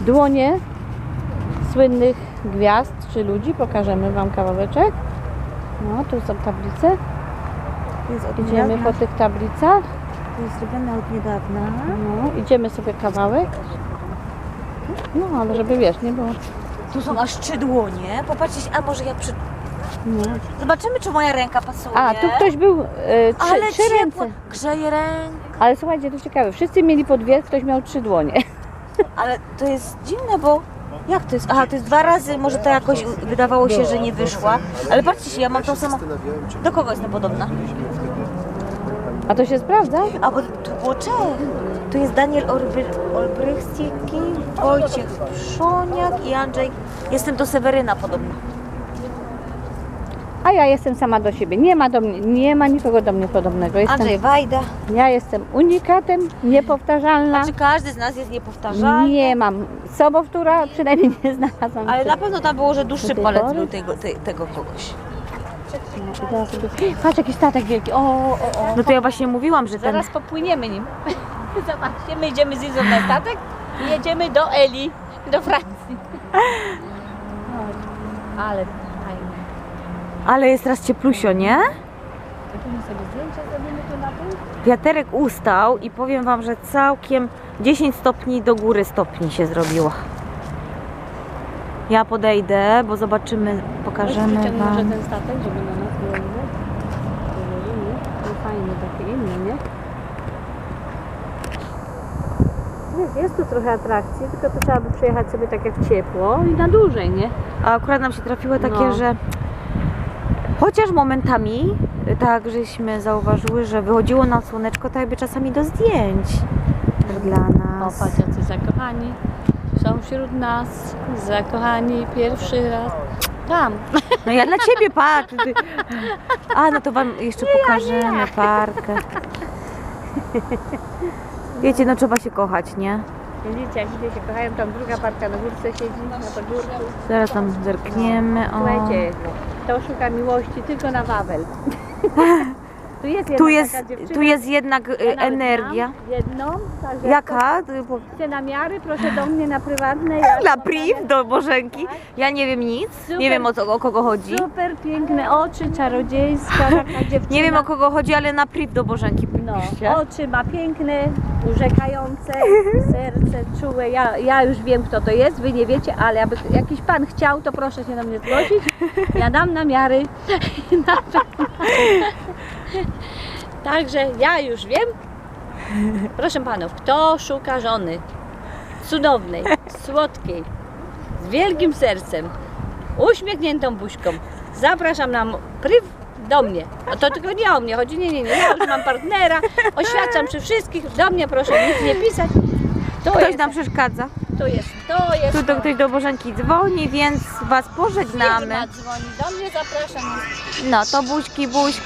dłonie słynnych gwiazd czy ludzi. Pokażemy Wam kawałeczek. No, tu są tablice. Idziemy po tych tablicach. To jest zrobione od niedawna. No, idziemy sobie kawałek. No, ale żeby wiesz, nie było. Tu są aż trzy dłonie. Popatrzcie, a może ja przy... No. Zobaczymy, czy moja ręka pasuje. A, tu ktoś był e, trzy, Ale trzy ciepło. ręce. Grzeje rękę. Ale słuchajcie, to ciekawe. Wszyscy mieli po dwie, ktoś miał trzy dłonie. Ale to jest dziwne, bo jak to jest? Aha, to jest dwa razy, może to jakoś wydawało się, że nie wyszła. Ale patrzcie się, ja mam tą samą... Do kogo jestem podobna? A to się sprawdza? A bo tu było Czech. Tu jest Daniel Olbry- Olbrychsticki, Wojciech Przoniak i Andrzej. Jestem do Seweryna podobna. A ja jestem sama do siebie. Nie ma do mnie, nie ma nikogo do mnie podobnego. Jestem, Andrzej Wajda. Ja jestem unikatem, niepowtarzalna. Czy każdy z nas jest niepowtarzalny? Nie mam sobowtóra, przynajmniej nie znalazłam. Ale na pewno tam było, że dłuższy tej palec pory? był tego, te, tego kogoś. No, i teraz sobie... Patrz, jaki statek wielki. O, o, o. No to ja właśnie mówiłam, że ten... Zaraz popłyniemy nim. Zobaczcie, my idziemy z Izą na statek i jedziemy do Eli, do Francji. Ale. Ale jest teraz cieplusio, nie? Wiaterek ustał i powiem Wam, że całkiem 10 stopni do góry stopni się zrobiło. Ja podejdę, bo zobaczymy, pokażemy Wyciągnę może Wam. ten statek, żeby na nas było widać. Powolimy. No fajny, taki inny, nie? Jest, jest tu trochę atrakcji, tylko to trzeba by przyjechać sobie tak jak ciepło i na dłużej, nie? A akurat nam się trafiły takie, No. że chociaż momentami tak żeśmy zauważyły, że wychodziło nam słoneczko, to jakby czasami do zdjęć tak dla O, nas. patrz, jacy zakochani są wśród nas, zakochani pierwszy raz. Tam. No ja dla Ciebie patrz. Ty. A, no to Wam jeszcze pokażemy parkę. Wiecie, no trzeba się kochać, nie? Widzicie, jak ludzie się kochają, tam druga parka na górce siedzi, na pagórku. Zaraz tam zerkniemy. O. Słuchajcie, to szuka miłości tylko na Wawel. tu jest Tu jest, tu jest jednak y, ja nawet energia. Jedną, także Jaka? Chcę namiary, proszę do mnie na prywatne. Ja Na priv do Bożenki. Ja nie wiem nic. Nie wiem o, co, o kogo chodzi. Super piękne oczy, czarodziejska taka dziewczyna. Nie wiem o kogo chodzi, ale na priv do Bożenki No, piszcie. oczy ma piękne, urzekające, serce czułe. Ja, ja już wiem kto to jest, wy nie wiecie, ale aby jakiś pan chciał, to proszę się do mnie zgłosić. Ja dam namiary. Na. Także ja już wiem. Proszę panów, kto szuka żony cudownej, słodkiej, z wielkim sercem, uśmiechniętą buźką, zapraszam na pryw do mnie. A to tylko nie o mnie chodzi, nie, nie, nie, ja już mam partnera, oświadczam przy wszystkich, do mnie proszę nic nie pisać. To Ktoś jest, nam przeszkadza. to jest, to jest. Tu to ktoś do Bożenki dzwoni, więc Was pożegnamy. Firma dzwoni do mnie, zapraszam. No to buźki, buźki.